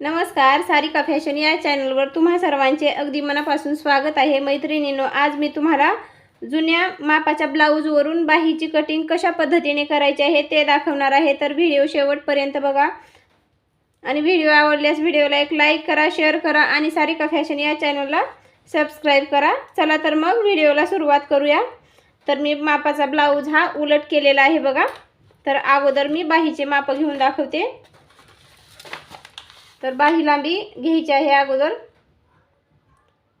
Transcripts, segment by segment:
नमस्कार सारिका फॅशन या चॅनलवर तुम्हा सर्वांचे अगदी मनापासून स्वागत आहे. मैत्रिणीनो आज मी तुम्हाला जुन्या मापाच्या ब्लाऊजवरून बाहीची कटिंग कशा पद्धतीने करायची आहे ते दाखवणार आहे. तर व्हिडिओ शेवटपर्यंत बघा. आणि व्हिडिओ आवडल्यास व्हिडिओला एक लाईक करा शेअर करा आणि सारिका फॅशन या चॅनलला सबस्क्राईब करा. चला तर मग व्हिडिओला सुरुवात करूया. तर मी मापाचा ब्लाऊज हा उलट केलेला आहे बघा. तर अगोदर मी बाहीचे माप घेऊन दाखवते. तर बाही लांबी घ्यायची आहे अगोदर.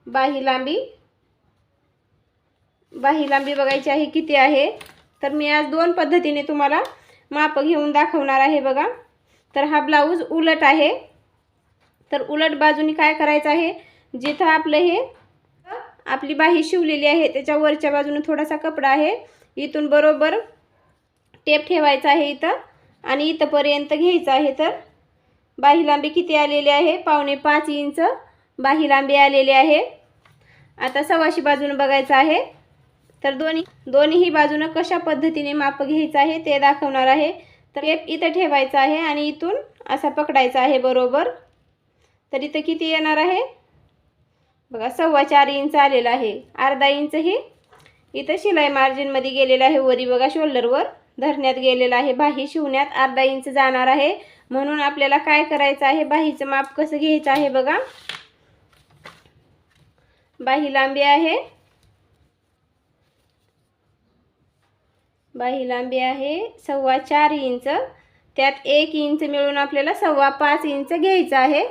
बाही लांबी. बाही लांबी बघायची आहे किती आहे? तर मी आज दोन पद्धतीने तुम्हाला माप घेऊन दाखवणार आहे बघा. तर हा ब्लाऊज उलट आहे. तर उलट बाजूनी काय करायचं आहे? जिथं आपलं हे आपली बाही शिवलेली आहे त्याच्या वरच्या बाजूने थोडासा कपडा आहे. इथून बरोबर टेप ठेवायचा आहे इथं आणि इथंपर्यंत घ्यायचं आहे तर बाही लांबी किती आलेली आहे? पावणे पाच इंच बाही लांबी आलेली आहे. आता सव्वाशी बाजूनं बघायचं आहे. तर दोन्ही दोन्हीही बाजूनं कशा पद्धतीने माप घ्यायचं आहे ते दाखवणार आहे. तर टेप इथं ठेवायचं आहे आणि इथून असा पकडायचा आहे बरोबर. तर इथं किती येणार आहे? बघा सव्वा चार इंच आलेला आहे. अर्धा इंच ही इथं शिलाई मार्जिनमध्ये गेलेलं आहे वरी बघा शोल्डरवर धरण्यात गेलेलं आहे. बाही शिवण्यात अर्धा इंच जाणार आहे. म्हणून आपल्याला काय करायचं आहे? बाहीचं माप कसं घ्यायचं आहे बघा. बाही लांबी आहे. बाही लांबी आहे सव्वा चार इंच. त्यात एक इंच मिळून आपल्याला सव्वा पाच इंच घ्यायचं आहे.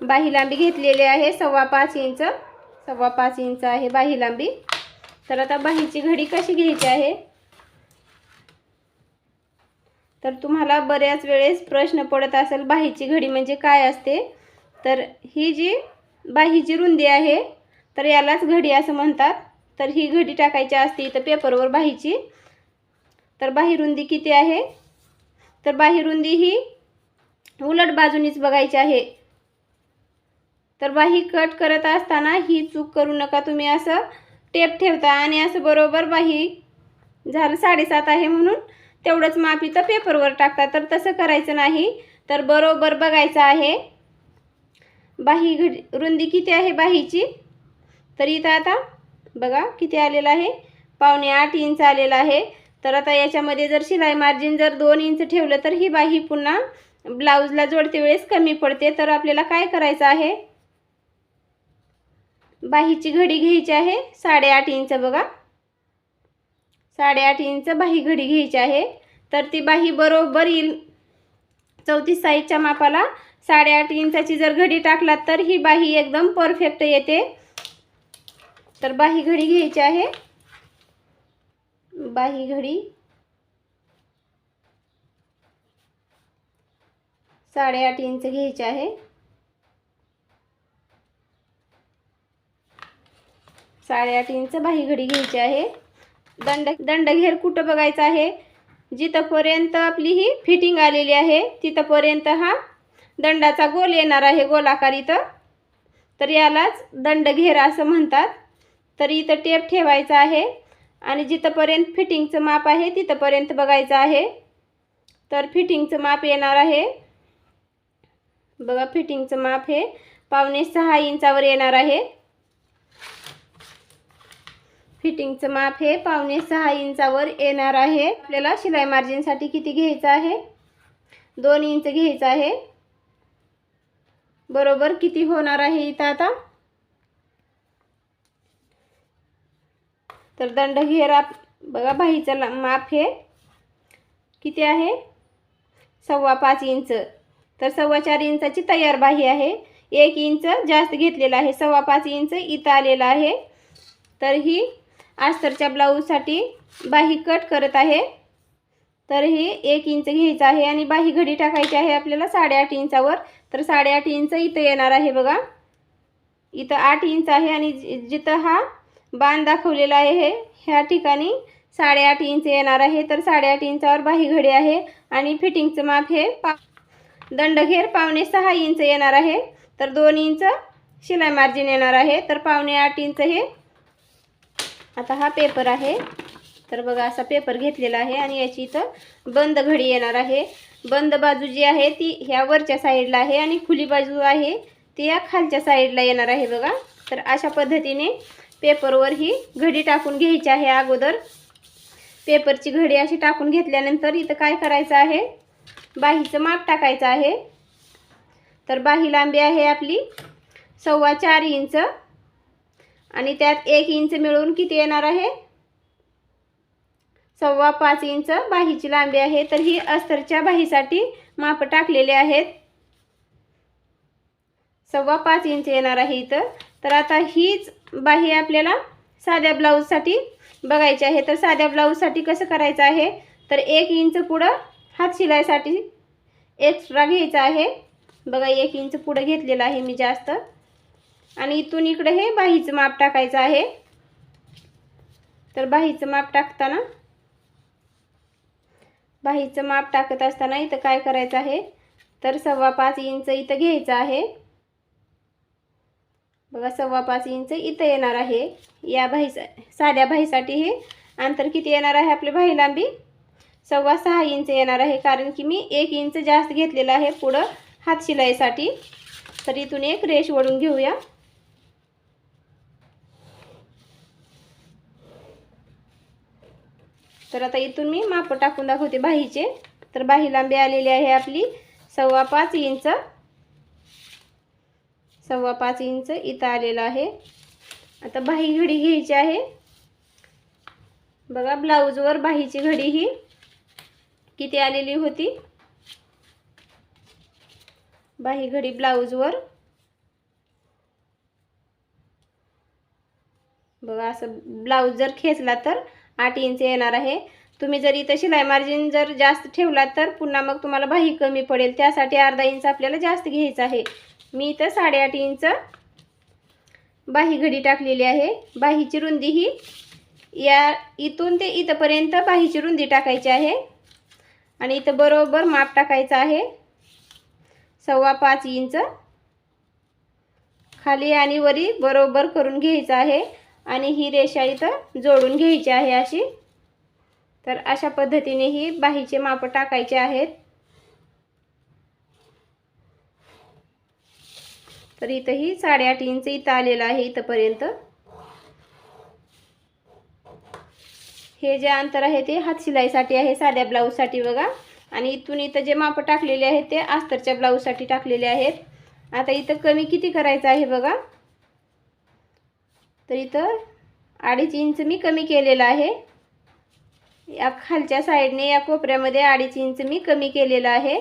बाही लांबी घेतलेली आहे सव्वा पाच इंच. सव्वा पाच इंच आहे बाही लांबी. तर आता बाहीची घडी कशी घ्यायची आहे? तर तुम्हाला बऱ्याच वेळेस प्रश्न पडत असेल बाहीची घडी म्हणजे काय असते? तर ही जी बाहीची रुंदी आहे तर यालाच घडी असं म्हणतात. तर ही घडी टाकायची असते इथं पेपरवर बाहीची. तर बाही रुंदी किती आहे? तर बाही रुंदी ही उलट बाजूनीच बघायची आहे. तर बाही कट करत असताना ही चूक करू नका तुम्ही असं. टेप ठेवता आणि असं बरोबर बाही झालं साडेसात आहे म्हणून. तेवढंच माप इथं पेपरवर टाकता तर तसं करायचं नाही. तर बरोबर बघायचं आहे. बाही घडी रुंदी किती आहे बाहीची? तर इथं आता बघा किती आलेलं आहे. पावणे आठ इंच आलेलं आहे. तर आता याच्यामध्ये जर शिलाई मार्जिन जर दोन इंच ठेवलं तर ही बाही पुन्हा ब्लाऊजला जोडते वेळेस कमी पडते. तर आपल्याला काय करायचं आहे? बाहीची घडी घ्यायची आहे. साडेआठ इंच बघा. साडेआठ इंच बाही घडी घ्यायची आहे. तर ती बाही बरोबर येईल. चौतीस साईजच्या मापाला साडेआठ इंचाची जर घडी टाकलात तर ही बाही एकदम परफेक्ट येते. तर बाही घडी घ्यायची आहे. बाही घडी साडेआठ इंच घ्यायची आहे. साडेआठ इंच बाही घडी घ्यायची आहे. दंड दंडघेर कुठं बघायचं आहे? जिथंपर्यंत आपली ही फिटिंग आलेली आहे तिथंपर्यंत हा दंडाचा गोल येणार आहे गोलाकार इथं. तर यालाच दंडघेर असं म्हणतात. तर इथं टेप ठेवायचा आहे आणि जिथंपर्यंत फिटिंगचं माप आहे तिथंपर्यंत बघायचं आहे. तर फिटिंगचं माप येणार आहे. बघा फिटिंगचं माप हे पावणे सहा इंचावर येणार आहे. फिटिंगचं माप हे पावणे सहा इंचावर येणार आहे. आपल्याला शिलाई मार्जिनसाठी किती घ्यायचं आहे? दोन इंच घ्यायचं आहे. बरोबर किती होणार आहे इथं आता? तर दंड घेरा बघा बाहीचं माप हे किती आहे? सव्वा पाच इंच. तर सव्वा चार इंचाची तयार बाही आहे. एक इंच जास्त घेतलेला आहे. सव्वा पाच इंच इथं आलेला आहे. तर ही आस्तरच्या ब्लाऊजसाठी बाही कट करत आहे. तर ही एक इंच घ्यायचं आहे आणि बाही घडी टाकायची आहे आपल्याला साडेआठ इंचावर. तर साडेआठ इंच इथं येणार आहे बघा. इथं आठ इंच आहे आणि जि- जिथं हा बाण दाखवलेला आहे हे ह्या ठिकाणी साडेआठ इंच येणार आहे. तर साडेआठ इंचावर बाही घडी आहे आणि फिटिंगचं माप हे पा दंडघेर पावणे सहा इंच येणार आहे. तर दोन इंच शिलाई मार्जिन येणार आहे. तर पावणे आठ इंच हे आता हा पेपर आहे. तर बघा असा पेपर घेतलेला आहे आणि याची इथं बंद घडी येणार आहे. बंद बाजू जी आहे ती ह्या वरच्या साईडला आहे आणि खुली बाजू आहे ती या खालच्या साईडला येणार आहे बघा. तर अशा पद्धतीने पेपरवर ही घडी टाकून घ्यायची आहे अगोदर. पेपरची घडी अशी टाकून घेतल्यानंतर इथं काय करायचं आहे? बाहीचं माप टाकायचं आहे. तर बाही लांबी आहे आपली सव्वा चार इंच. आणि त्यात एक इंच मिळून किती येणार आहे? सव्वा पाच इंच बाहीची लांबी आहे. तर ही अस्तरच्या बाहीसाठी माप टाकलेले आहेत. सव्वा पाच इंच येणार आहे इथं. तर आता हीच बाही आपल्याला साध्या ब्लाऊजसाठी बघायची आहे. तर साध्या ब्लाऊजसाठी कसं करायचं आहे? तर एक इंच पुढं हात शिलाईसाठी एक्स्ट्रा घ्यायचं आहे. बघा एक इंच पुढं घेतलेलं आहे मी जास्त. आणि इथून इकडं हे बाहीचं माप टाकायचं आहे. तर बाहीचं माप टाकताना बाहीचं माप टाकत असताना इथं काय करायचं आहे? तर सव्वा पाच इंच इथं घ्यायचं आहे. बघा सव्वा पाच इंच इथं येणार आहे. या बाही साध्या बाहीसाठी हे अंतर किती येणार आहे आपली बाही लांबी सव्वा सहा इंच येणार आहे कारण की मी एक इंच जास्त घेतलेलं आहे पुढं हात शिलाईसाठी. तर इथून एक रेश ओढून घेऊया. तर आता इथून मी माप टाकून दाखवते बाहीचे. तर बाही लांबी आलेली आहे आपली सव्वा पाच इंच. सव्वा पाच इंच इथं आलेलं आहे. आता बाही घडी घ्यायची आहे. बघा ब्लाऊजवर बाहीची घडी ही किती आलेली होती? बाही घडी ब्लाऊजवर बघा असं ब्लाऊज जर खेचला तर आठ इंच येणार आहे. तुम्ही जर इथं शिलाई मार्जिन जर जास्त ठेवला तर पुन्हा मग तुम्हाला बाही कमी पडेल. त्यासाठी अर्धा इंच आपल्याला जास्त घ्यायचं आहे. मी इथं साडेआठ इंच बाही घडी टाकलेली आहे. बाहीची रुंदी ही या इथून ते इथंपर्यंत बाहीची रुंदी टाकायची आहे. आणि इथं बरोबर माप टाकायचं आहे. सव्वा पाच इंच. खाली आणि वरी बरोबर करून घ्यायचं आहे. आणि ही रेषा इथं जोडून घ्यायची आहे अशी. तर अशा पद्धतीने ही बाहीचे माप टाकायचे आहेत. तर इथं ही साडेआठ इंच इथं आलेलं आहे इथंपर्यंत. हे जे अंतर आहे ते हात शिलाईसाठी आहे साध्या ब्लाऊजसाठी बघा. आणि इथून इथं जे माप टाकलेले आहेत ते अस्तरच्या ब्लाऊजसाठी टाकलेले आहेत. आता इथं कमी किती करायचं आहे बघा. तर इथं अडीच इंच मी कमी केलेलं आहे. या खालच्या साईडने या कोपऱ्यामध्ये अडीच इंच मी कमी केलेलं आहे.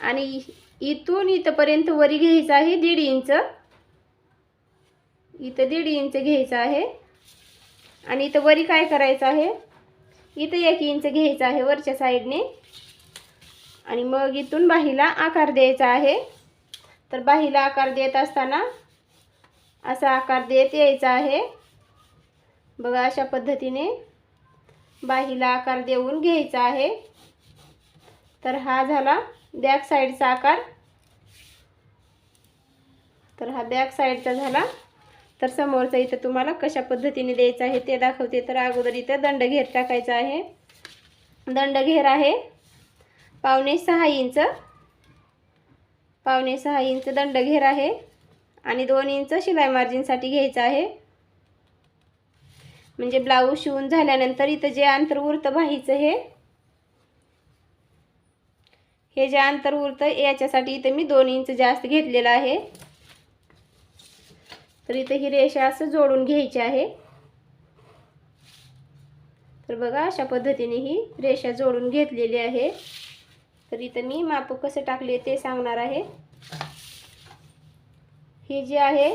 आणि इथून इथंपर्यंत वरी घ्यायचं आहे दीड इंच. इथं दीड इंच घ्यायचं आहे. आणि इथं वरी काय करायचं आहे? इथं एक इंच घ्यायचं आहे वरच्या साईडने. आणि मग इथून बाहीला आकार द्यायचा आहे. तर बाहीला आकार देत असताना असा आकार देत यायचा आहे. बघा अशा पद्धतीने बाहीला आकार देऊन घ्यायचा आहे. तर हा झाला बॅक साईडचा आकार. तर हा बॅक साईडचा झाला. तर समोरचा इथं तुम्हाला कशा पद्धतीने द्यायचं आहे ते दाखवते. तर अगोदर इथं दंड घेर टाकायचा आहे. दंड घेर आहे पावणे सहा इंच. पावणे सहा इंच दंड घेर आहे. आणि दोन इंच शिलाई मार्जिनसाठी घ्यायचं आहे. म्हणजे ब्लाऊज शिवून झाल्यानंतर इथं जे अंतर उरतं बाहीचं हे हे जे अंतर उरतं याच्यासाठी इथं मी दोन इंच जास्त घेतलेलं आहे. तर इथं ही रेषा असं जोडून घ्यायची आहे. तर बघा अशा पद्धतीने ही रेषा जोडून घेतलेली आहे. तर इथं मी माप कसं टाकले ते सांगणार आहे. ही जी आहे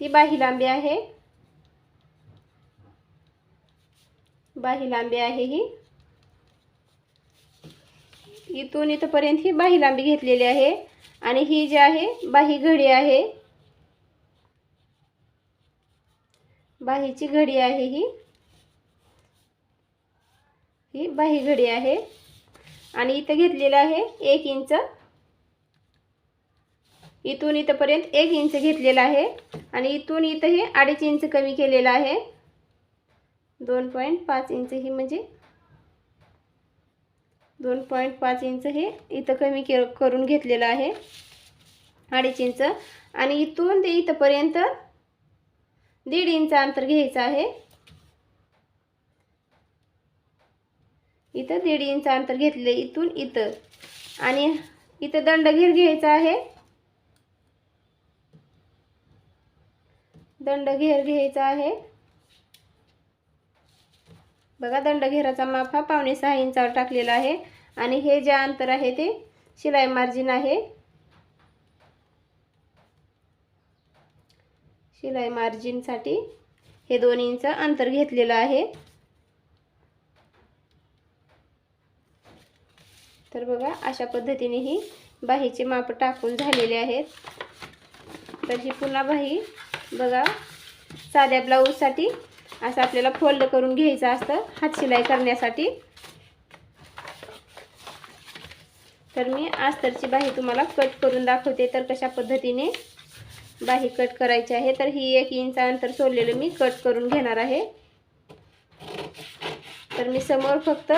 ती बाही लांबी आहे. बाही लांबी आहे ही. इथून इथंपर्यंत ही बाही लांबी घेतलेली आहे आणि ही जी आहे बाही घडी आहे. बाहीची घडी आहे ही. ही बाही घडी आहे. आणि इथं घेतलेलं आहे एक इंच इथून इथंपर्यंत एक इंच घेतलेलं आहे आणि इथून इथं हे अडीच इंच कमी केलेलं आहे. दोन पॉईंट पाच इंच ही म्हणजे दोन पॉईंट पाच इंच हे इथं कमी के करून घेतलेलं आहे. अडीच इंच. आणि इथून ते इथंपर्यंत दीड इंच अंतर घ्यायचं आहे. इथं दीड इंच अंतर घेतले इथून इथं. आणि इथं दंडघेर घ्यायचा आहे. दंड घेर घ्यायचा आहे. बघा दंड घेराचा माप हा पावणे सहा इंचावर टाकलेला आहे. आणि हे जे अंतर आहे ते शिलाई मार्जिन आहे. शिलाई मार्जिनसाठी हे दोन इंच अंतर घेतलेलं आहे. तर बघा अशा पद्धतीने ही बाहीचे माप टाकून झालेले आहेत. तर ही पुन्हा बाही बघा. साध्या ब्लाऊजसाठी असं आपल्याला फोल्ड करून घ्यायचं असतं हात शिलाई करण्यासाठी. तर मी आस्तरची बाही तुम्हाला कट करून दाखवते तर कशा पद्धतीने बाही कट करायची आहे. तर ही एक इंच अंतर सोडलेलं मी कट करून घेणार आहे. तर मी समोर फक्त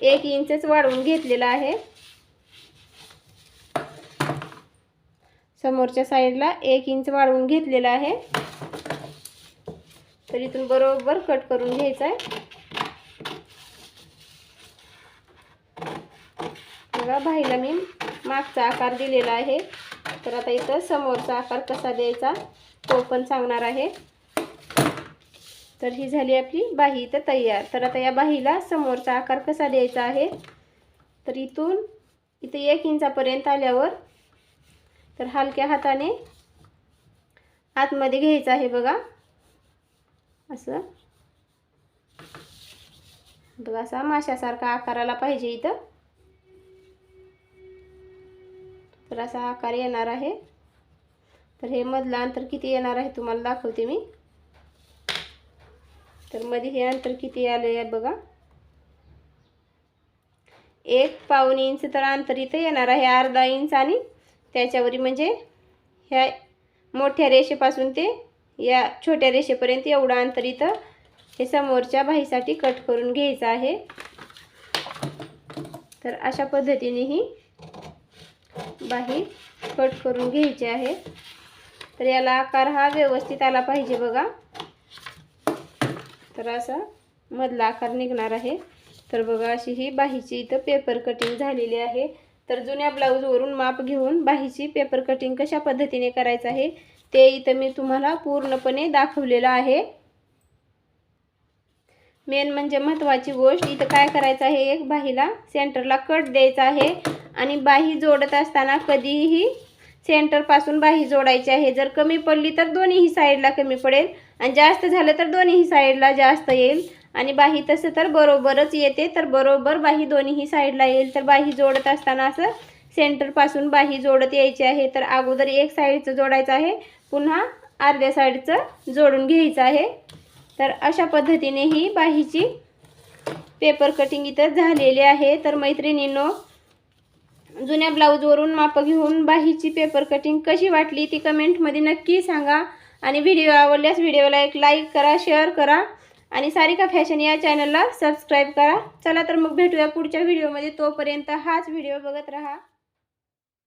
एक इंचच वाढवून घेतलेला आहे. समोरच्या साईडला एक इंच वाढवून घेतलेला आहे. तर इथून बरोबर कट करून घ्यायचा आहे. बघा बाईला मी मागचा आकार दिलेला आहे. तर आता इथं समोरचा आकार कसा द्यायचा तो पण सांगणार आहे. तर ही झाली आपली बाही इथं तयार. तर आता या बाहीला समोरचा आकार कसा द्यायचा आहे? तर इथून इथं एक इंचापर्यंत आल्यावर तर हलक्या हाताने आतमध्ये घ्यायचं आहे बघा. असं. बघा असा माशासारखा आकाराला पाहिजे इथं. तर असा आकार येणार आहे. तर हे मधलं अंतर किती येणार आहे तुम्हाला दाखवते मी. तर मध्ये हे अंतर किती आलं आहे बघा. एक पाऊन इंच तर अंतर इथं येणार आहे अर्धा इंच आणि त्याच्यावरी म्हणजे ह्या मोठ्या रेषेपासून ते या छोट्या रेषेपर्यंत एवढं अंतर इथं हे समोरच्या बाहीसाठी कट करून घ्यायचं आहे. तर अशा पद्धतीने ही बाही कट करून घ्यायची आहे. तर याला आकार हा व्यवस्थित आला पाहिजे बघा. तर असा मधला आकार निघणार आहे. तर बघा अशी ही बाहीची इथं पेपर कटिंग झालेली आहे. तर जुन्या ब्लाऊजवरून माप घेऊन बाहीची पेपर कटिंग कशा पद्धतीने करायचं आहे ते इथं मी तुम्हाला पूर्णपणे दाखवलेलं आहे. मेन म्हणजे महत्त्वाची गोष्ट इथं काय करायचं आहे एक बाहीला सेंटरला कट द्यायचा आहे आणि बाही जोडत असताना कधीही सेंटरपासून बाही जोडायची आहे. जर कमी पडली तर दोन्हीही साईडला कमी पडेल आणि जास्त झालं तर दोन्हीही साईडला जास्त येईल. आणि बाही तसं तर बरोबरच येते तर बरोबर बाही दोन्हीही साईडला येईल. तर बाही जोडत असताना असं सेंटरपासून बाही जोडत यायची आहे. तर अगोदर एक साईडचं जोडायचं आहे पुन्हा अर्ध्या साईडचं जोडून घ्यायचं आहे. तर अशा पद्धतीने ही बाहीची पेपर कटिंग इथं झालेली आहे. तर मैत्रिणींनो जुन्या ब्लाऊजवरून माप घेऊन बाहीची पेपर कटिंग कशी वाटली ती कमेंटमध्ये नक्की सांगा. आणि व्हिडिओ आवडल्यास व्हिडिओला एक लाईक करा शेअर करा. आणि सारिका फॅशन या चॅनलला सबस्क्राईब करा. चला तर मग भेटूया पुढच्या व्हिडिओमध्ये तोपर्यंत हाच व्हिडिओ बघत राहा.